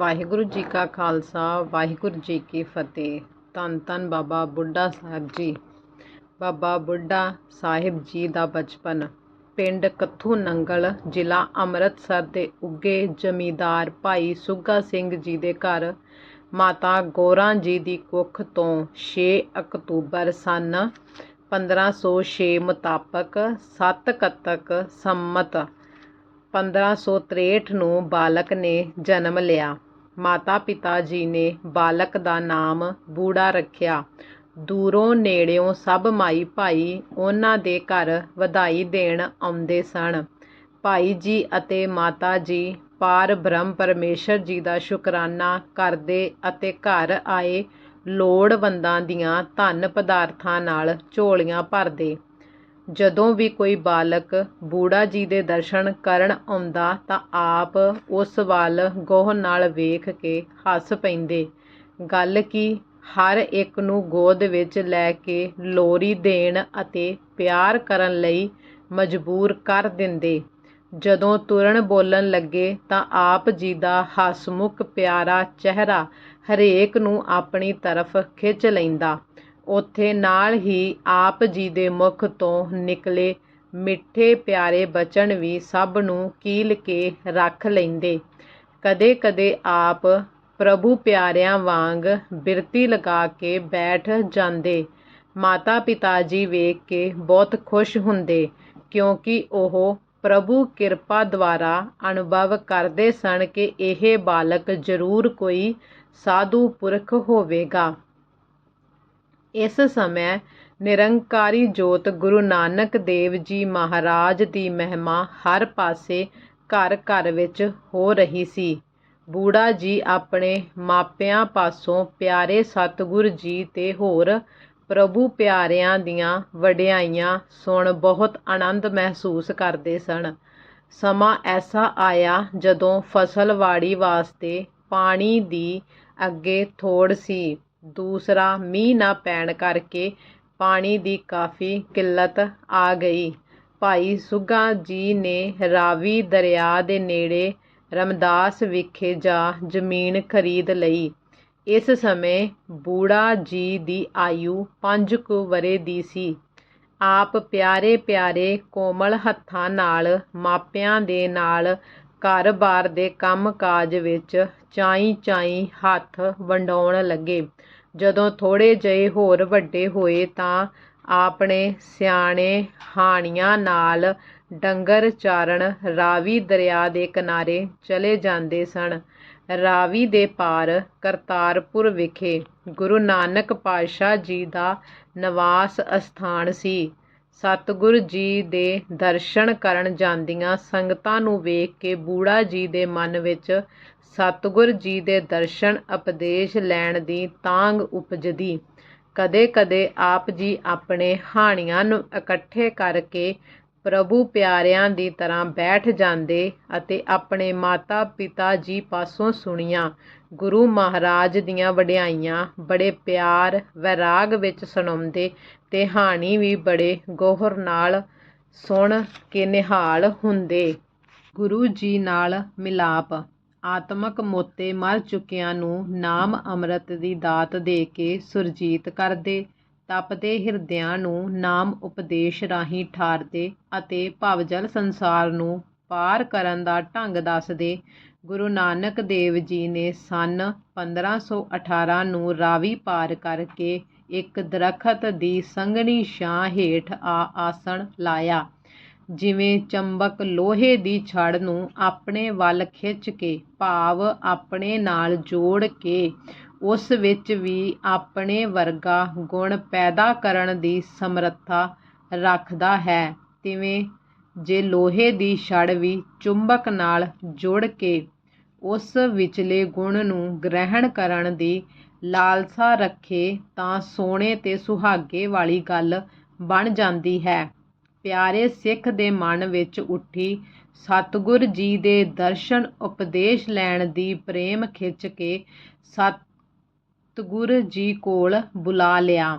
ਵਾਹਿਗੁਰੂ ਜੀ ਕਾ ਖਾਲਸਾ, ਵਾਹਿਗੁਰੂ ਜੀ ਕੀ ਫਤਿਹ। ਧੰਨ ਧੰਨ ਬਾਬਾ ਬੁੱਢਾ ਸਾਹਿਬ ਜੀ। ਬਾਬਾ ਬੁੱਢਾ ਸਾਹਿਬ ਜੀ ਦਾ ਬਚਪਨ। ਪਿੰਡ ਕੱਥੂ ਨੰਗਲ, ਜ਼ਿਲ੍ਹਾ ਅੰਮ੍ਰਿਤਸਰ ਦੇ ਉੱਗੇ ਜ਼ਮੀਂਦਾਰ ਭਾਈ ਸੁੱਗਾ ਸਿੰਘ ਜੀ ਦੇ ਘਰ। ਮਾਤਾ ਗੋਰਾਂ ਜੀ ਦੀ ਕੁੱਖ ਤੋਂ 6 ਅਕਤੂਬਰ ਸਨ 1506 ਮੁਤਾਬਕ 7 ਕੱਤਕ ਸੰਮਤ 1563 ਨੂੰ ਬਾਲਕ ਨੇ ਜਨਮ ਲਿਆ। ਮਾਤਾ ਪਿਤਾ ਜੀ ਨੇ ਬਾਲਕ ਦਾ ਨਾਮ ਬੂੜਾ ਰੱਖਿਆ। ਦੂਰੋਂ ਨੇੜਿਓਂ ਸਭ ਮਾਈ ਭਾਈ ਉਹਨਾਂ ਦੇ ਘਰ ਵਧਾਈ ਦੇਣ ਆਉਂਦੇ ਸਨ। ਭਾਈ ਜੀ ਅਤੇ ਮਾਤਾ ਜੀ ਪਾਰ ਬ੍ਰਹਮ ਪਰਮੇਸ਼ਰ ਜੀ ਦਾ ਸ਼ੁਕਰਾਨਾ ਕਰਦੇ ਅਤੇ ਘਰ ਆਏ ਲੋੜਵੰਦਾਂ ਦੀਆਂ ਧਨ ਪਦਾਰਥਾਂ ਨਾਲ ਝੋਲੀਆਂ ਭਰਦੇ। ਜਦੋਂ ਵੀ ਕੋਈ ਬਾਲਕ ਬੂੜਾ ਜੀ ਦੇ ਦਰਸ਼ਨ ਕਰਨ ਆਉਂਦਾ ਤਾਂ ਆਪ ਉਸ ਵੱਲ ਗੋਹ ਨਾਲ ਵੇਖ ਕੇ ਹੱਸ ਪੈਂਦੇ। ਗੱਲ ਕੀ, ਹਰ ਇੱਕ ਨੂੰ ਗੋਦ ਵਿੱਚ ਲੈ ਕੇ ਲੋਰੀ ਦੇਣ ਅਤੇ ਪਿਆਰ ਕਰਨ ਲਈ ਮਜਬੂਰ ਕਰ ਦਿੰਦੇ। ਜਦੋਂ ਤੁਰਨ ਬੋਲਣ ਲੱਗੇ ਤਾਂ ਆਪ ਜੀ ਦਾ ਹਸਮੁਖ ਪਿਆਰਾ ਚਿਹਰਾ ਹਰੇਕ ਨੂੰ ਆਪਣੀ ਤਰਫ ਖਿੱਚ ਲੈਂਦਾ। ਉੱਥੇ ਨਾਲ ਹੀ ਆਪ ਜੀ ਦੇ ਮੁਖ ਤੋਂ ਨਿਕਲੇ ਮਿੱਠੇ ਪਿਆਰੇ ਬਚਨ ਵੀ ਸਭ ਨੂੰ ਕੀਲ ਕੇ ਰੱਖ ਲੈਂਦੇ। ਕਦੇ ਕਦੇ ਆਪ ਪ੍ਰਭੂ ਪਿਆਰਿਆਂ ਵਾਂਗ ਬਿਰਤੀ ਲਗਾ ਕੇ ਬੈਠ ਜਾਂਦੇ। ਮਾਤਾ ਪਿਤਾ ਜੀ ਵੇਖ ਕੇ ਬਹੁਤ ਖੁਸ਼ ਹੁੰਦੇ, ਕਿਉਂਕਿ ਉਹ ਪ੍ਰਭੂ ਕਿਰਪਾ ਦੁਆਰਾ ਅਨੁਭਵ ਕਰਦੇ ਸਨ ਕਿ ਇਹ ਬਾਲਕ ਜ਼ਰੂਰ ਕੋਈ ਸਾਧੂ ਪੁਰਖ ਹੋਵੇਗਾ। ਇਸ ਸਮੇਂ ਨਿਰੰਕਾਰੀ ਜੋਤ ਗੁਰੂ ਨਾਨਕ ਦੇਵ ਜੀ ਮਹਾਰਾਜ ਦੀ ਮਹਿਮਾ ਹਰ ਪਾਸੇ ਘਰ ਘਰ ਵਿੱਚ ਹੋ ਰਹੀ ਸੀ। ਬੂੜਾ ਜੀ ਆਪਣੇ ਮਾਪਿਆਂ ਪਾਸੋਂ ਪਿਆਰੇ ਸਤਿਗੁਰ ਜੀ ਤੇ ਹੋਰ ਪ੍ਰਭੂ ਪਿਆਰਿਆਂ ਦੀਆਂ ਵਡਿਆਈਆਂ ਸੁਣ ਬਹੁਤ ਆਨੰਦ ਮਹਿਸੂਸ ਕਰਦੇ ਸਨ। ਸਮਾਂ ਐਸਾ ਆਇਆ ਜਦੋਂ ਫਸਲਵਾੜੀ ਵਾਸਤੇ ਪਾਣੀ ਦੀ ਅੱਗੇ ਥੋੜ ਸੀ। ਦੂਸਰਾ, ਮੀਂਹ ਨਾ ਪੈਣ ਕਰਕੇ ਪਾਣੀ ਦੀ ਕਾਫੀ ਕਿੱਲਤ ਆ ਗਈ। ਭਾਈ ਸੁੱਗਾ ਜੀ ਨੇ ਰਾਵੀ ਦਰਿਆ ਦੇ ਨੇੜੇ ਰਮਦਾਸ ਵਿਖੇ ਜਾ ਜ਼ਮੀਨ ਖਰੀਦ ਲਈ। ਇਸ ਸਮੇਂ ਬੂੜਾ ਜੀ ਦੀ ਆਯੂ ਪੰਜ ਕੁ ਵਰੇ ਦੀ ਸੀ। ਆਪ ਪਿਆਰੇ ਪਿਆਰੇ ਕੋਮਲ ਹੱਥਾਂ ਨਾਲ, ਮਾਪਿਆਂ ਦੇ ਨਾਲ ਘਰ-ਬਾਰ ਦੇ ਕੰਮ-ਕਾਜ ਵਿੱਚ ਚਾਈ ਚਾਈ ਹੱਥ ਵੰਡਾਉਣ ਲੱਗੇ। ਜਦੋਂ ਥੋੜੇ ਜਿਹੇ ਹੋਰ ਵੱਡੇ ਹੋਏ ਤਾਂ ਆਪਣੇ ਸਿਆਣੇ ਹਾਣੀਆਂ ਨਾਲ ਡੰਗਰ ਚਾਰਨ ਰਾਵੀ ਦਰਿਆ ਦੇ ਕਿਨਾਰੇ ਚਲੇ ਜਾਂਦੇ ਸਨ। ਰਾਵੀ ਦੇ ਪਾਰ ਕਰਤਾਰਪੁਰ ਵਿਖੇ ਗੁਰੂ ਨਾਨਕ ਪਾਤਸ਼ਾਹ ਜੀ ਦਾ ਨਿਵਾਸ ਅਸਥਾਨ ਸੀ। ਸਤਿਗੁਰ ਜੀ ਦੇ ਦਰਸ਼ਨ ਕਰਨ ਜਾਂਦੀਆਂ ਸੰਗਤਾਂ ਨੂੰ ਵੇਖ ਕੇ ਬੂੜਾ ਜੀ ਦੇ ਮਨ ਵਿੱਚ ਸਤਿਗੁਰ ਜੀ ਦੇ ਦਰਸ਼ਨ ਉਪਦੇਸ਼ ਲੈਣ ਦੀ ਤਾਂਗ ਉਪਜਦੀ। ਕਦੇ ਕਦੇ ਆਪ ਜੀ ਆਪਣੇ ਹਾਣੀਆਂ ਨੂੰ ਇਕੱਠੇ ਕਰਕੇ ਪ੍ਰਭੂ ਪਿਆਰਿਆਂ ਦੀ ਤਰ੍ਹਾਂ ਬੈਠ ਜਾਂਦੇ ਅਤੇ ਆਪਣੇ ਮਾਤਾ ਪਿਤਾ ਜੀ ਪਾਸੋਂ ਸੁਣੀਆਂ। ਗੁਰੂ ਮਹਾਰਾਜ ਦੀਆਂ ਵਡਿਆਈਆਂ ਬੜੇ ਪਿਆਰ, ਵੈਰਾਗ ਵਿੱਚ ਸੁਣਾਉਂਦੇ ਤੇ ਹਾਣੀ ਵੀ ਬੜੇ ਗੋਹਰ ਨਾਲ ਸੁਣ ਕੇ ਨਿਹਾਲ ਹੁੰਦੇ। ਗੁਰੂ ਜੀ ਨਾਲ ਮਿਲਾਪ ਆਤਮਕ ਮੋਤੇ ਮਰ ਚੁੱਕਿਆਂ ਨੂੰ ਨਾਮ ਅੰਮ੍ਰਿਤ ਦੀ ਦਾਤ ਦੇ ਕੇ ਸੁਰਜੀਤ ਕਰਦੇ, ਤਪਦੇ ਹਿਰਦਿਆਂ ਨੂੰ ਨਾਮ ਉਪਦੇਸ਼ ਰਾਹੀਂ ਠਾਰਦੇ ਅਤੇ ਭਵਜਲ ਸੰਸਾਰ ਨੂੰ ਪਾਰ ਕਰਨ ਦਾ ਢੰਗ ਦੱਸਦੇ, ਗੁਰੂ ਨਾਨਕ ਦੇਵ ਜੀ ਨੇ ਸਨ 1518 ਨੂੰ ਰਾਵੀ ਪਾਰ ਕਰਕੇ ਇੱਕ ਦਰਖਤ ਦੀ ਸੰਘਣੀ ਛਾਂ ਹੇਠ ਆ ਆਸਣ ਲਾਇਆ। ਜਿਵੇਂ ਚੰਬਕ ਲੋਹੇ ਦੀ ਛੜ ਨੂੰ ਆਪਣੇ ਵੱਲ ਖਿੱਚ ਕੇ, ਭਾਵ ਆਪਣੇ ਨਾਲ ਜੋੜ ਕੇ, ਉਸ ਵਿੱਚ ਵੀ ਆਪਣੇ ਵਰਗਾ ਗੁਣ ਪੈਦਾ ਕਰਨ ਦੀ ਸਮਰੱਥਾ ਰੱਖਦਾ ਹੈ। ਤਿਵੇਂ ਜੇ ਲੋਹੇ ਦੀ ਛੜ ਵੀ ਚੁੰਬਕ ਨਾਲ ਜੁੜ ਕੇ, ਉਸ ਵਿਚਲੇ ਗੁਣ ਨੂੰ ਗ੍ਰਹਿਣ ਕਰਨ ਦੀ ਲਾਲਸਾ ਰੱਖੇ ਤਾਂ ਸੋਨੇ ਤੇ ਸੁਹਾਗੇ ਵਾਲੀ ਗੱਲ ਬਣ ਜਾਂਦੀ ਹੈ। ਪਿਆਰੇ ਸਿੱਖ ਦੇ ਮਨ ਵਿੱਚ ਉੱਠੀ, ਸਤਿਗੁਰ ਜੀ ਦੇ ਦਰਸ਼ਨ ਉਪਦੇਸ਼ ਲੈਣ ਦੀ ਪ੍ਰੇਮ ਖਿੱਚ ਕੇ ਸਤਿਗੁਰ ਜੀ ਕੋਲ ਬੁਲਾ ਲਿਆ।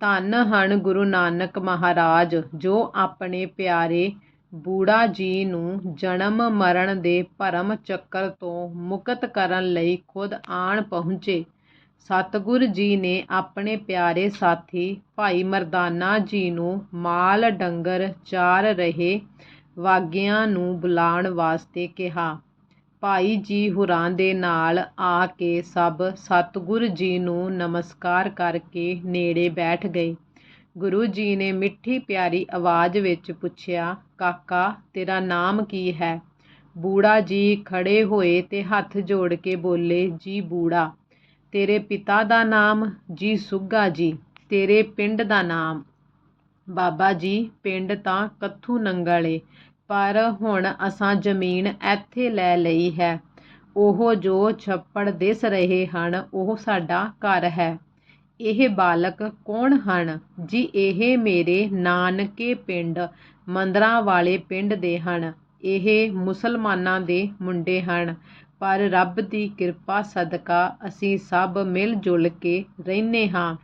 ਧੰਨ ਹਨ ਗੁਰੂ ਨਾਨਕ ਮਹਾਰਾਜ, ਜੋ ਆਪਣੇ ਪਿਆਰੇ ਬੂੜਾ ਜੀ ਨੂੰ ਜਨਮ ਮਰਨ ਦੇ ਭਰਮ ਚੱਕਰ ਤੋਂ ਮੁਕਤ ਕਰਨ ਲਈ ਖੁਦ ਆਣ ਪਹੁੰਚੇ। ਸਤਿਗੁਰ ਜੀ ਨੇ ਆਪਣੇ ਪਿਆਰੇ ਸਾਥੀ ਭਾਈ ਮਰਦਾਨਾ ਜੀ ਨੂੰ ਮਾਲ ਡੰਗਰ ਚਾਰ ਰਹੇ ਵਾਗਿਆਂ ਨੂੰ ਬੁਲਾਉਣ ਵਾਸਤੇ ਕਿਹਾ। ਭਾਈ ਜੀ ਹੁਰਾਂ ਦੇ ਨਾਲ ਆ ਕੇ ਸਭ ਸਤਿਗੁਰ ਜੀ ਨੂੰ ਨਮਸਕਾਰ ਕਰਕੇ ਨੇੜੇ ਬੈਠ ਗਏ। ਗੁਰੂ ਜੀ ਨੇ ਮਿੱਠੀ ਪਿਆਰੀ ਆਵਾਜ਼ ਵਿੱਚ ਪੁੱਛਿਆ, ਕਾਕਾ, ਤੇਰਾ ਨਾਮ ਕੀ ਹੈ? ਬੂੜਾ ਜੀ ਖੜੇ ਹੋਏ ਤੇ ਹੱਥ ਜੋੜ ਕੇ ਬੋਲੇ, ਜੀ ਬੂੜਾ। ਤੇਰੇ ਪਿਤਾ ਦਾ ਨਾਮ ਜੀ ਸੁੱਗਾ ਜੀ, ਤੇਰੇ ਪਿੰਡ ਦਾ ਨਾਮ। ਬਾਬਾ ਜੀ, ਪਿੰਡ ਤਾਂ ਕੱਥੂ ਨੰਗਲ ਏ ਪਰ ਹੁਣ ਅਸਾਂ ਜ਼ਮੀਨ ਇੱਥੇ ਲੈ ਲਈ ਹੈ। ਉਹ ਜੋ ਛੱਪੜ ਦਿਸ ਰਹੇ ਹਨ, ਉਹ ਸਾਡਾ ਘਰ ਹੈ। ਇਹ ਬਾਲਕ ਕੌਣ ਹਨ? ਜੀ ਇਹ ਮੇਰੇ ਨਾਨਕੇ ਪਿੰਡ, ਮੰਦਰਾਂ ਵਾਲੇ ਪਿੰਡ ਦੇ ਹਨ। ਇਹ ਮੁਸਲਮਾਨਾਂ ਦੇ ਮੁੰਡੇ ਹਨ। ਪਰ ਰੱਬ ਦੀ ਕਿਰਪਾ ਸਦਕਾ ਅਸੀਂ ਸਭ ਮਿਲ ਜੁਲ ਕੇ ਰਹਿੰਦੇ ਹਾਂ।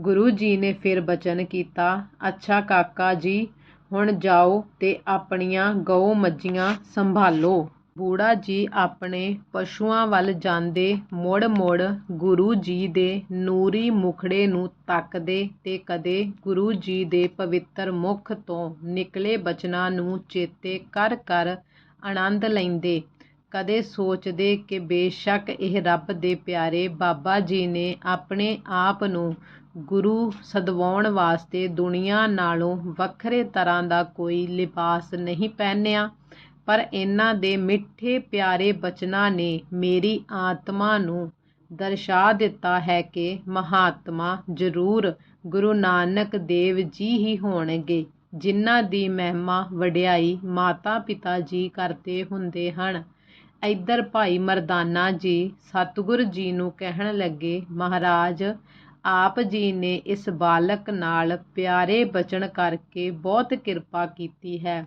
ਗੁਰੂ ਜੀ ਨੇ ਫਿਰ ਬਚਨ ਕੀਤਾ, ਅੱਛਾ ਕਾਕਾ ਜੀ, ਹੁਣ ਜਾਓ ਤੇ ਆਪਣੀਆਂ ਗਊ ਮੱਝੀਆਂ ਸੰਭਾਲੋ। ਬੂੜਾ ਜੀ ਆਪਣੇ ਪਸ਼ੂਆਂ ਵੱਲ ਜਾਂਦੇ ਮੋੜ ਮੋੜ ਗੁਰੂ ਜੀ ਦੇ ਨੂਰੀ ਮੁਖੜੇ ਨੂੰ ਤੱਕਦੇ ਤੇ ਕਦੇ ਗੁਰੂ ਜੀ ਦੇ ਪਵਿੱਤਰ ਮੁਖ ਤੋਂ ਨਿਕਲੇ ਬਚਨਾਂ ਨੂੰ ਚੇਤੇ ਕਰ ਕਰ ਆਨੰਦ ਲੈਂਦੇ। ਕਦੇ ਸੋਚਦੇ ਕਿ ਬੇਸ਼ੱਕ ਇਹ ਰੱਬ ਦੇ ਪਿਆਰੇ ਬਾਬਾ ਜੀ ਨੇ ਆਪਣੇ ਆਪ ਨੂੰ ਗੁਰੂ ਸਦਵਾਉਣ ਵਾਸਤੇ ਦੁਨੀਆ ਨਾਲੋਂ ਵੱਖਰੇ ਤਰ੍ਹਾਂ ਦਾ ਕੋਈ ਲਿਬਾਸ ਨਹੀਂ ਪਹਿਨਿਆ, ਪਰ ਇਹਨਾਂ ਦੇ ਮਿੱਠੇ ਪਿਆਰੇ ਬਚਨਾਂ ਨੇ ਮੇਰੀ ਆਤਮਾ ਨੂੰ ਦਰਸਾ ਦਿੱਤਾ ਹੈ ਕਿ ਮਹਾਤਮਾ ਜ਼ਰੂਰ ਗੁਰੂ ਨਾਨਕ ਦੇਵ ਜੀ ਹੀ ਹੋਣਗੇ, ਜਿਨ੍ਹਾਂ ਦੀ ਮਹਿਮਾ ਵਡਿਆਈ ਮਾਤਾ ਪਿਤਾ ਜੀ ਕਰਦੇ ਹੁੰਦੇ ਹਨ। ਇੱਧਰ ਭਾਈ ਮਰਦਾਨਾ ਜੀ ਸਤਿਗੁਰ ਜੀ ਨੂੰ ਕਹਿਣ ਲੱਗੇ, ਮਹਾਰਾਜ, ਆਪ ਜੀ ਨੇ ਇਸ ਬਾਲਕ ਨਾਲ ਪਿਆਰੇ ਬਚਨ ਕਰਕੇ ਬਹੁਤ ਕਿਰਪਾ ਕੀਤੀ ਹੈ।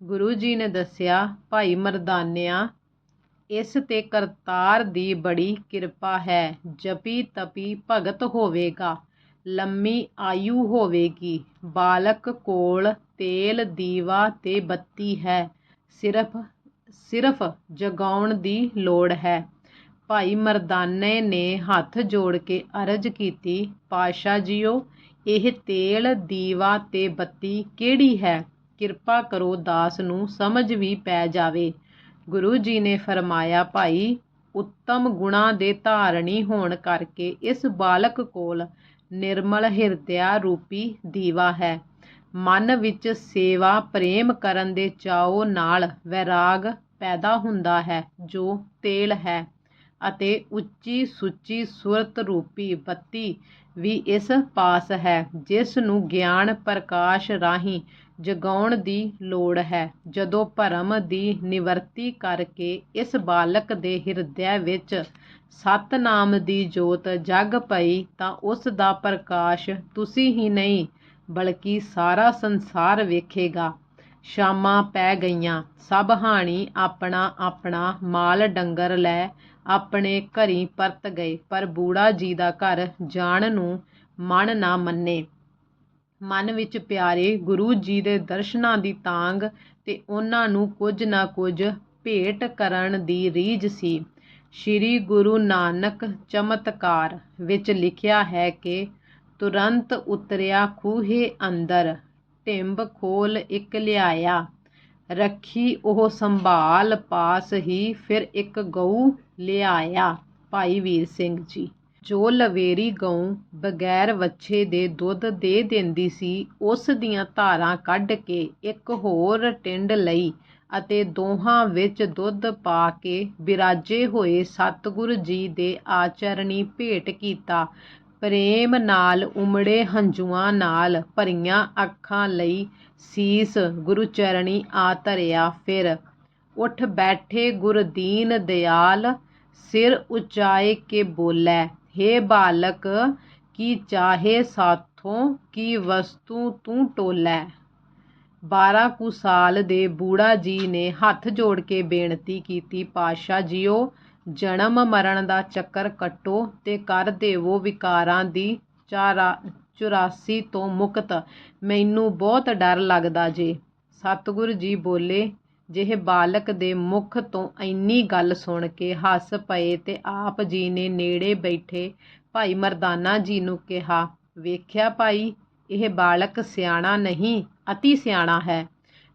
ਗੁਰੂ ਜੀ ਨੇ ਦੱਸਿਆ, ਭਾਈ ਮਰਦਾਨਿਆ, ਇਸ ਤੇ ਕਰਤਾਰ ਦੀ ਬੜੀ ਕਿਰਪਾ ਹੈ। ਜਪੀ ਤਪੀ ਭਗਤ ਹੋਵੇਗਾ, ਲੰਮੀ ਆਯੂ ਹੋਵੇਗੀ। ਬਾਲਕ ਕੋਲ ਤੇਲ ਦੀਵਾ ਤੇ ਬੱਤੀ ਹੈ, ਸਿਰਫ ਸਿਰਫ ਜਗਾਉਣ ਦੀ ਲੋੜ ਹੈ। ਭਾਈ ਮਰਦਾਨੇ ਨੇ ਹੱਥ ਜੋੜ ਕੇ ਅਰਜ਼ ਕੀਤੀ ਪਾਸ਼ਾ ਜੀਓ, ਇਹ ਤੇਲ, ਦੀਵਾ ਤੇ ਬੱਤੀ ਕਿਹੜੀ ਹੈ? ਕਿਰਪਾ ਕਰੋ ਦਾਸ ਨੂੰ ਸਮਝ ਵੀ ਪੈ ਜਾਵੇ। ਗੁਰੂ ਜੀ ਨੇ ਫਰਮਾਇਆ, ਭਾਈ, ਉੱਤਮ ਗੁਣਾ ਦੇ ਧਾਰਣੀ ਹੋਣ ਕਰਕੇ ਇਸ ਬਾਲਕ ਕੋਲ ਨਿਰਮਲ ਹਿਰਦਿਆ ਰੂਪੀ ਦੀਵਾ ਹੈ। ਮਨ ਵਿੱਚ ਸੇਵਾ ਪ੍ਰੇਮ ਕਰਨ ਦੇ ਚਾਓ ਨਾਲ ਵੈਰਾਗ ਪੈਦਾ ਹੁੰਦਾ ਹੈ, ਜੋ ਤੇਲ ਹੈ ਅਤੇ ਉੱਚੀ ਸੁੱਚੀ ਸੁਰਤ ਰੂਪੀ ਬੱਤੀ ਵੀ ਇਸ ਪਾਸ ਹੈ, ਜਿਸ ਨੂੰ ਗਿਆਨ ਪ੍ਰਕਾਸ਼ ਰਾਹੀਂ ਜਗਾਉਣ ਦੀ ਲੋੜ ਹੈ। ਜਦੋਂ ਭਰਮ ਦੀ ਨਿਵਰਤੀ ਕਰਕੇ ਇਸ ਬਾਲਕ ਦੇ ਹਿਰਦਿਆ ਵਿੱਚ ਸਤਨਾਮ ਦੀ ਜੋਤ ਜਗ ਪਈ ਤਾਂ ਉਸ ਦਾ ਪ੍ਰਕਾਸ਼ ਤੁਸੀਂ ਹੀ ਨਹੀਂ ਬਲਕਿ ਸਾਰਾ ਸੰਸਾਰ ਵੇਖੇਗਾ। ਸ਼ਾਮਾਂ ਪੈ ਗਈਆਂ। ਸਭ ਹਾਣੀ ਆਪਣਾ ਆਪਣਾ ਮਾਲ ਡੰਗਰ ਲੈ ਆਪਣੇ ਘਰੀ ਪਰਤ ਗਏ। ਪਰ ਬੂੜਾ ਜੀ ਦਾ ਘਰ ਜਾਣ ਨੂੰ ਮਨ ਨਾ ਮੰਨੇ। ਮਨ ਵਿੱਚ ਪਿਆਰੇ ਗੁਰੂ ਜੀ ਦੇ ਦਰਸ਼ਨਾਂ ਦੀ ਤਾਂਗ ਤੇ ਉਹਨਾਂ ਨੂੰ ਕੁਝ ਨਾ ਕੁਝ ਭੇਟ ਕਰਨ ਦੀ ਰੀਝ ਸੀ। ਸ੍ਰੀ ਗੁਰੂ ਨਾਨਕ ਚਮਤਕਾਰ ਵਿੱਚ ਲਿਖਿਆ ਹੈ ਕਿ ਤੁਰੰਤ ਉਤਰਿਆ ਖੂਹੇ ਅੰਦਰ, ਟਿੰਬ ਖੋਲ ਇੱਕ ਲਿਆਇਆ। ਰੱਖੀ ਉਹ ਸੰਭਾਲ ਪਾਸ ਹੀ ਫਿਰ ਇੱਕ ਗਊ ਲਿਆਇਆ, ਭਾਈ ਵੀਰ ਸਿੰਘ ਜੀ। ਜੋ ਲਵੇਰੀ ਗਊ ਬਗੈਰ ਵੱਛੇ ਦੇ ਦੁੱਧ ਦੇ ਦਿੰਦੀ ਸੀ, ਉਸ ਦੀਆਂ ਧਾਰਾਂ ਕੱਢ ਕੇ ਇੱਕ ਹੋਰ ਟਿੰਡ ਲਈ ਅਤੇ ਦੋਹਾਂ ਵਿੱਚ ਦੁੱਧ ਪਾ ਕੇ ਬਿਰਾਜੇ ਹੋਏ ਸਤਿਗੁਰੂ ਜੀ ਦੇ ਆਚਰਣੀ ਭੇਟ ਕੀਤਾ। ਪ੍ਰੇਮ ਨਾਲ ਉਮੜੇ ਹੰਝੂਆਂ ਨਾਲ, ਭਰੀਆਂ ਅੱਖਾਂ ਲਈ ਸੀਸ ਗੁਰੂ ਚਰਣੀ ਆ ਧਰਿਆ ਫਿਰ। ਉੱਠ ਬੈਠੇ ਗੁਰਦੀਨ ਦਿਆਲ, ਸਿਰ ਉਚਾਏ ਕੇ ਬੋਲੇ। हे ਬਾਲਕ, ਕੀ ਚਾਹੇ ਸਾਥੋਂ, ਕੀ ਵਸਤੂ ਤੂੰ ਟੋਲੇ। 12 ਕੁ ਸਾਲ ਦੇ ਬੂੜਾ ਜੀ ਨੇ ਹੱਥ ਜੋੜ ਕੇ ਬੇਨਤੀ ਕੀਤੀ ਪਾਸ਼ਾ ਜੀਓ ਜਨਮ ਮਰਨ ਦਾ ਚੱਕਰ ਕੱਟੋ ਤੇ ਕਰ ਦੇਵੋ ਵਿਕਾਰਾਂ ਦੀ ਚਾਰਾ 84 ਤੋਂ ਮੁਕਤ। ਮੈਨੂੰ ਬਹੁਤ ਡਰ ਲੱਗਦਾ ਜੇ। ਸਤਿਗੁਰੂ ਜੀ ਬੋਲੇ, ਜਿਹੇ ਬਾਲਕ ਦੇ ਮੁਖ ਤੋਂ ਇੰਨੀ ਗੱਲ ਸੁਣ ਕੇ ਹੱਸ ਪਏ ਤੇ ਆਪ ਜੀ ਨੇ ਨੇੜੇ ਬੈਠੇ ਭਾਈ ਮਰਦਾਨਾ ਜੀ ਨੂੰ ਕਿਹਾ, ਵੇਖਿਆ ਭਾਈ, ਇਹ ਬਾਲਕ ਸਿਆਣਾ ਨਹੀਂ, ਅਤੀ ਸਿਆਣਾ ਹੈ।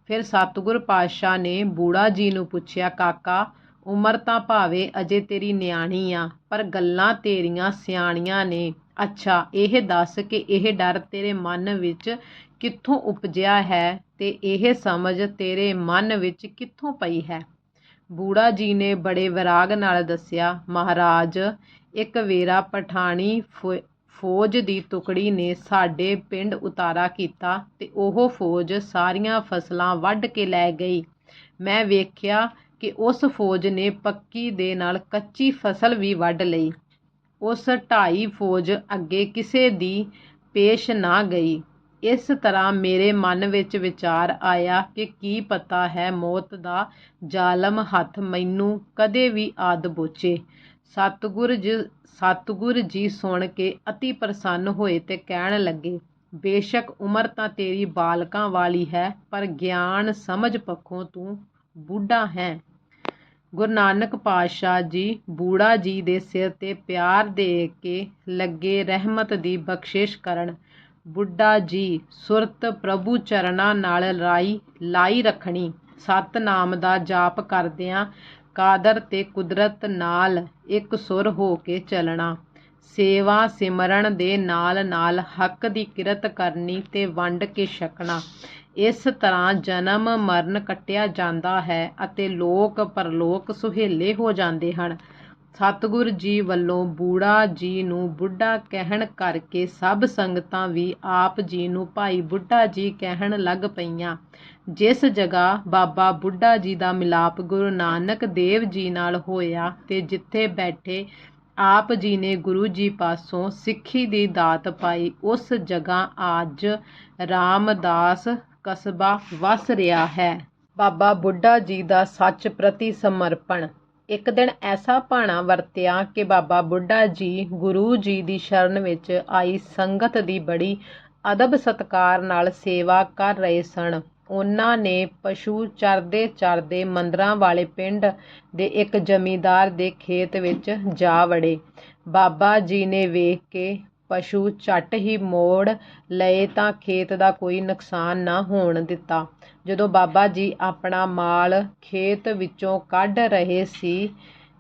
ਫਿਰ ਸਤਿਗੁਰ ਪਾਤਸ਼ਾਹ ਨੇ ਬੂੜਾ ਜੀ ਨੂੰ ਪੁੱਛਿਆ, ਕਾਕਾ ਉਮਰ ਤਾਂ ਭਾਵੇਂ ਅਜੇ ਤੇਰੀ ਨਿਆਣੀ ਆ, ਪਰ ਗੱਲਾਂ ਤੇਰੀਆਂ ਸਿਆਣੀਆਂ ਨੇ। ਅੱਛਾ, ਇਹ ਦੱਸ ਕਿ ਇਹ ਡਰ ਤੇਰੇ ਮਨ ਵਿੱਚ ਕਿੱਥੋਂ ਉਪਜਿਆ ਹੈ ਤੇ ਇਹ ਸਮਝ ਤੇਰੇ ਮਨ ਵਿੱਚ ਕਿੱਥੋਂ ਪਈ ਹੈ? ਬੂੜਾ ਜੀ ਨੇ ਬੜੇ ਵਿਰਾਗ ਨਾਲ ਦੱਸਿਆ, ਮਹਾਰਾਜ, ਇੱਕ ਵੇਰਾ ਪਠਾਣੀ ਫੌਜ ਦੀ ਟੁਕੜੀ ਨੇ ਸਾਡੇ ਪਿੰਡ ਉਤਾਰਾ ਕੀਤਾ ਤੇ ਉਹ ਫੌਜ ਸਾਰੀਆਂ ਫਸਲਾਂ ਵੱਢ ਕੇ ਲੈ ਗਈ। ਮੈਂ ਵੇਖਿਆ ਕਿ ਉਸ ਫੌਜ ਨੇ ਪੱਕੀ ਦੇ ਨਾਲ ਕੱਚੀ ਫਸਲ ਵੀ ਵੱਢ ਲਈ। ਉਸ ਢਾਈ ਫੌਜ ਅੱਗੇ ਕਿਸੇ ਦੀ ਪੇਸ਼ ਨਾ ਗਈ। ਇਸ ਤਰ੍ਹਾਂ ਮੇਰੇ ਮਨ ਵਿੱਚ ਵਿਚਾਰ ਆਇਆ ਕਿ ਕੀ ਪਤਾ ਹੈ ਮੌਤ ਦਾ ਜ਼ਾਲਮ ਹੱਥ ਮੈਨੂੰ ਕਦੇ ਵੀ ਆ ਬੋਚੇ। ਸਤਿਗੁਰ ਜੀ ਸਤਿਗੁਰ ਜੀ ਸੁਣ ਕੇ ਅਤੀ ਪ੍ਰਸੰਨ ਹੋਏ ਤੇ ਕਹਿਣ ਲੱਗੇ, ਬੇਸ਼ੱਕ ਉਮਰ ਤਾਂ ਤੇਰੀ ਬਾਲਕਾਂ ਵਾਲੀ ਹੈ, ਪਰ ਗਿਆਨ ਸਮਝ ਪੱਖੋਂ ਤੂੰ ਬੁੱਢਾ ਹੈ। ਗੁਰੂ ਨਾਨਕ ਪਾਤਸ਼ਾਹ ਜੀ, ਬੂੜਾ ਜੀ ਦੇ ਸਿਰ ਤੇ ਪਿਆਰ ਦੇ ਕੇ ਲੱਗੇ ਰਹਿਮਤ ਦੀ ਬਖਸ਼ਿਸ਼ ਕਰਨ, ਬੁੱਢਾ ਜੀ ਸੁਰਤ ਪ੍ਰਭੂ ਚਰਨਾਂ ਨਾਲ ਲਾਈ ਲਾਈ ਰੱਖਣੀ, ਸਤਨਾਮ ਦਾ ਜਾਪ ਕਰਦਿਆਂ ਕਾਦਰ ਤੇ ਕੁਦਰਤ ਨਾਲ ਇੱਕ ਸੁਰ ਹੋ ਕੇ ਚੱਲਣਾ। ਸੇਵਾ ਸਿਮਰਨ ਦੇ ਨਾਲ ਨਾਲ ਹੱਕ ਦੀ ਕਿਰਤ ਕਰਨੀ ਤੇ ਵੰਡ ਕੇ ਛਕਣਾ। ਇਸ ਤਰ੍ਹਾਂ ਜਨਮ ਮਰਨ ਕੱਟਿਆ ਜਾਂਦਾ ਹੈ ਅਤੇ ਲੋਕ ਪਰਲੋਕ ਸੁਹੇਲੇ ਹੋ ਜਾਂਦੇ ਹਨ। ਸਤਿਗੁਰ ਜੀ ਵੱਲੋਂ ਬੂੜਾ ਜੀ ਨੂੰ ਬੁੱਢਾ ਕਹਿਣ ਕਰਕੇ ਸਭ ਸੰਗਤਾਂ ਵੀ ਆਪ ਜੀ ਨੂੰ ਭਾਈ ਬੁੱਢਾ ਜੀ ਕਹਿਣ ਲੱਗ ਪਈਆਂ। ਜਿਸ ਜਗ੍ਹਾ ਬਾਬਾ ਬੁੱਢਾ ਜੀ ਦਾ ਮਿਲਾਪ ਗੁਰੂ ਨਾਨਕ ਦੇਵ ਜੀ ਨਾਲ ਹੋਇਆ ਤੇ ਜਿੱਥੇ ਬੈਠੇ ਆਪ ਜੀ ਨੇ ਗੁਰੂ ਜੀ ਪਾਸੋਂ ਸਿੱਖੀ ਦੀ ਦਾਤ ਪਾਈ। ਉਸ ਜਗ੍ਹਾ ਅੱਜ ਰਾਮਦਾਸ ਕਸਬਾ ਵਸ ਰਿਹਾ ਹੈ। ਬਾਬਾ ਬੁੱਢਾ ਜੀ ਦਾ ਸੱਚ ਪ੍ਰਤੀ ਸਮਰਪਣ। ਇੱਕ ਦਿਨ ਐਸਾ ਭਾਣਾ ਵਰਤਿਆ ਕਿ ਬਾਬਾ ਬੁੱਢਾ ਜੀ ਗੁਰੂ ਜੀ ਦੀ ਸ਼ਰਨ ਵਿੱਚ ਆਈ ਸੰਗਤ ਦੀ ਬੜੀ ਅਦਬ ਸਤਕਾਰ ਨਾਲ ਸੇਵਾ ਕਰ ਰਹੇ ਸਨ। ਉਹਨਾਂ ਨੇ ਪਸ਼ੂ ਚਰਦੇ ਚਰਦੇ ਮੰਦਰਾਂ ਵਾਲੇ ਪਿੰਡ ਦੇ ਇੱਕ ਜ਼ਮੀਂਦਾਰ ਦੇ ਖੇਤ ਵਿੱਚ ਜਾ ਵੜੇ। ਬਾਬਾ ਜੀ ਨੇ ਵੇਖ ਕੇ ਪਸ਼ੂ ਝੱਟ ਹੀ ਮੋੜ ਲਏ ਤਾਂ ਖੇਤ ਦਾ ਕੋਈ ਨੁਕਸਾਨ ਨਾ ਹੋਣ ਦਿੱਤਾ। ਜਦੋਂ ਬਾਬਾ ਜੀ ਆਪਣਾ ਮਾਲ ਖੇਤ ਵਿੱਚੋਂ ਕੱਢ ਰਹੇ ਸੀ,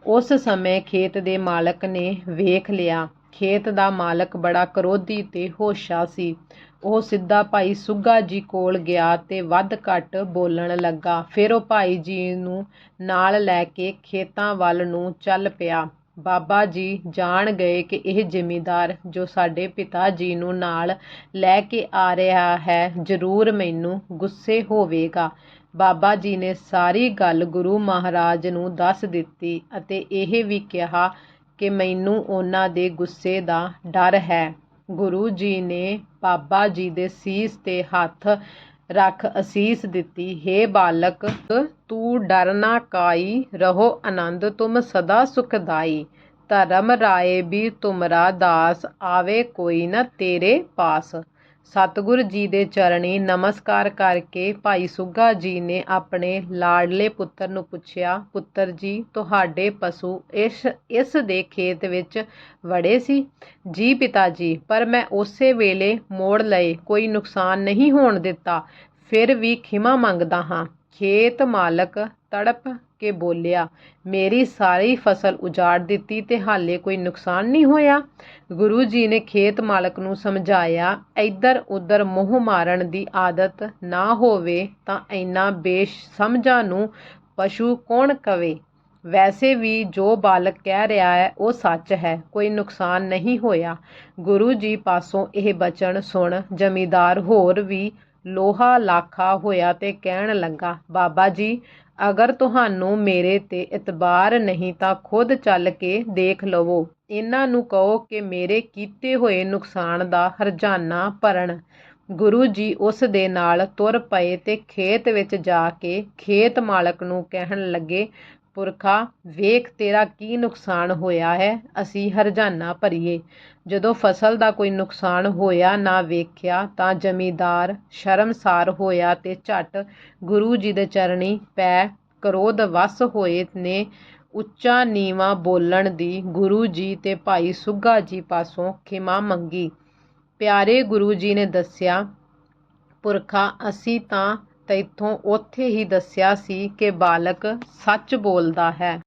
ਉਸ ਸਮੇਂ ਖੇਤ ਦੇ ਮਾਲਕ ਨੇ ਵੇਖ ਲਿਆ। ਖੇਤ ਦਾ ਮਾਲਕ ਬੜਾ ਕ੍ਰੋਧੀ ਤੇ ਹੋਸ਼ਾ ਸੀ। ਉਹ ਸਿੱਧਾ ਭਾਈ ਸੁੱਗਾ ਜੀ ਕੋਲ ਗਿਆ ਤੇ ਵੱਧ ਘੱਟ ਬੋਲਣ ਲੱਗਾ। ਫਿਰ ਉਹ ਭਾਈ ਜੀ ਨੂੰ ਨਾਲ ਲੈ ਕੇ ਖੇਤਾਂ ਵੱਲ ਨੂੰ ਚੱਲ ਪਿਆ। ਬਾਬਾ ਜੀ ਜਾਣ ਗਏ ਕਿ ਇਹ ਜ਼ਿਮੀਦਾਰ ਜੋ ਸਾਡੇ ਪਿਤਾ ਜੀ ਨੂੰ ਨਾਲ ਲੈ ਕੇ ਆ ਰਿਹਾ ਹੈ, ਜ਼ਰੂਰ ਮੈਨੂੰ ਗੁੱਸੇ ਹੋਵੇਗਾ। ਬਾਬਾ ਜੀ ਨੇ ਸਾਰੀ ਗੱਲ ਗੁਰੂ ਮਹਾਰਾਜ ਨੂੰ ਦੱਸ ਦਿੱਤੀ ਅਤੇ ਇਹ ਵੀ ਕਿਹਾ ਕਿ ਮੈਨੂੰ ਉਹਨਾਂ ਦੇ ਗੁੱਸੇ ਦਾ ਡਰ ਹੈ। ਗੁਰੂ ਜੀ ਨੇ ਬਾਬਾ ਜੀ ਦੇ ਸੀਸ ਤੇ ਹੱਥ ਰੱਖ ਅਸੀਸ ਦਿੱਤੀ हे ਬਾਲਕ, ਤੂੰ ਡਰ ਨਾ ਕਾਈ, ਰਹੋ ਆਨੰਦ, ਤੁਮ ਸਦਾ ਸੁਖਦਾਈ। ਧਰਮ ਰਾਏ ਵੀ ਤੁਮਰਾ ਦਾਸ, ਆਵੇ ਕੋਈ ਨਾ ਤੇਰੇ ਪਾਸ। ਸਤਿਗੁਰ ਜੀ ਦੇ ਚਰਣੀ ਨਮਸਕਾਰ ਕਰਕੇ ਭਾਈ ਸੁੱਗਾ ਜੀ ਨੇ ਆਪਣੇ ਲਾਡਲੇ ਪੁੱਤਰ ਨੂੰ ਪੁੱਛਿਆ, ਪੁੱਤਰ ਜੀ, ਤੁਹਾਡੇ ਪਸ਼ੂ ਇਸ ਇਸ ਦੇ ਖੇਤ ਵਿੱਚ ਵੜੇ ਸੀ? ਜੀ ਪਿਤਾ ਜੀ, ਪਰ ਮੈਂ ਉਸੇ ਵੇਲੇ ਮੋੜ ਲਏ, ਕੋਈ ਨੁਕਸਾਨ ਨਹੀਂ ਹੋਣ ਦਿੱਤਾ, ਫਿਰ ਵੀ ਖਿਮਾ ਮੰਗਦਾ ਹਾਂ। ਖੇਤ ਮਾਲਕ ਤੜਪ ਕੇ ਬੋਲਿਆ, ਮੇਰੀ ਸਾਰੀ ਫਸਲ ਉਜਾੜ ਦਿੱਤੀ ਤੇ ਹਾਲੇ ਕੋਈ ਨੁਕਸਾਨ ਨਹੀਂ ਹੋਇਆ? ਗੁਰੂ ਜੀ ਨੇ ਖੇਤ ਮਾਲਕ ਨੂੰ ਸਮਝਾਇਆ, ਇੱਧਰ ਉੱਧਰ ਮੋਹ ਮਾਰਨ ਦੀ ਆਦਤ ਨਾ ਹੋਵੇ ਤਾਂ ਇੰਨਾ ਬੇਸ਼ ਸਮਝਾਂ ਨੂੰ ਪਸ਼ੂ ਕੌਣ ਕਵੇ? ਵੈਸੇ ਵੀ ਜੋ ਬਾਲਕ ਕਹਿ ਰਿਹਾ ਹੈ, ਉਹ ਸੱਚ ਹੈ, ਕੋਈ ਨੁਕਸਾਨ ਨਹੀਂ ਹੋਇਆ। ਗੁਰੂ ਜੀ ਪਾਸੋਂ ਇਹ ਬਚਨ ਸੁਣ ਜ਼ਮੀਦਾਰ ਹੋਰ ਵੀ ਲੋਹਾ ਲਾਖਾ ਹੋਇਆ ਤੇ ਕਹਿਣ ਲੱਗਾ, ਬਾਬਾ ਜੀ ਅਗਰ ਤੁਹਾਨੂੰ ਮੇਰੇ ਤੇ ਇਤਬਾਰ ਨਹੀਂ ਤਾਂ ਖੁਦ ਚੱਲ ਕੇ ਦੇਖ ਲਵੋ। ਇਹਨਾਂ ਨੂੰ ਕਹੋ ਕਿ ਮੇਰੇ ਕੀਤੇ ਹੋਏ ਨੁਕਸਾਨ ਦਾ ਹਰਜਾਨਾ ਭਰਨ। ਗੁਰੂ ਜੀ ਉਸ ਦੇ ਨਾਲ ਤੁਰ ਪਏ ਤੇ ਖੇਤ ਵਿੱਚ ਜਾ ਕੇ ਖੇਤ ਮਾਲਕ ਨੂੰ ਕਹਿਣ ਲੱਗੇ ਪੁਰਖਾ, ਵੇਖ ਤੇਰਾ ਕੀ ਨੁਕਸਾਨ ਹੋਇਆ ਹੈ, ਅਸੀਂ ਹਰਜਾਨਾ ਭਰੀਏ। ਜਦੋਂ ਫਸਲ ਦਾ ਕੋਈ ਨੁਕਸਾਨ ਹੋਇਆ ਨਾ ਵੇਖਿਆ, ਤਾਂ ਜ਼ਮੀਦਾਰ ਸ਼ਰਮਸਾਰ ਹੋਇਆ ਤੇ ਝੱਟ ਗੁਰੂ ਜੀ ਦੇ ਚਰਣੀ ਪੈ ਕ੍ਰੋਧ ਵਸ ਹੋਏ ਨੇ। ਉੱਚਾ ਨੀਵਾਂ ਬੋਲਣ ਦੀ ਗੁਰੂ ਜੀ ਤੇ ਭਾਈ ਸੁੱਗਾ ਜੀ ਪਾਸੋਂ ਖਿਮਾ ਮੰਗੀ। ਪਿਆਰੇ ਗੁਰੂ ਜੀ ਨੇ ਦੱਸਿਆ, ਪੁਰਖਾ, ਅਸੀਂ ਤਾਂ ਤੈਥੋਂ ਉੱਥੇ ਹੀ ਦੱਸਿਆ ਸੀ ਕਿ ਬਾਲਕ ਸੱਚ ਬੋਲਦਾ ਹੈ।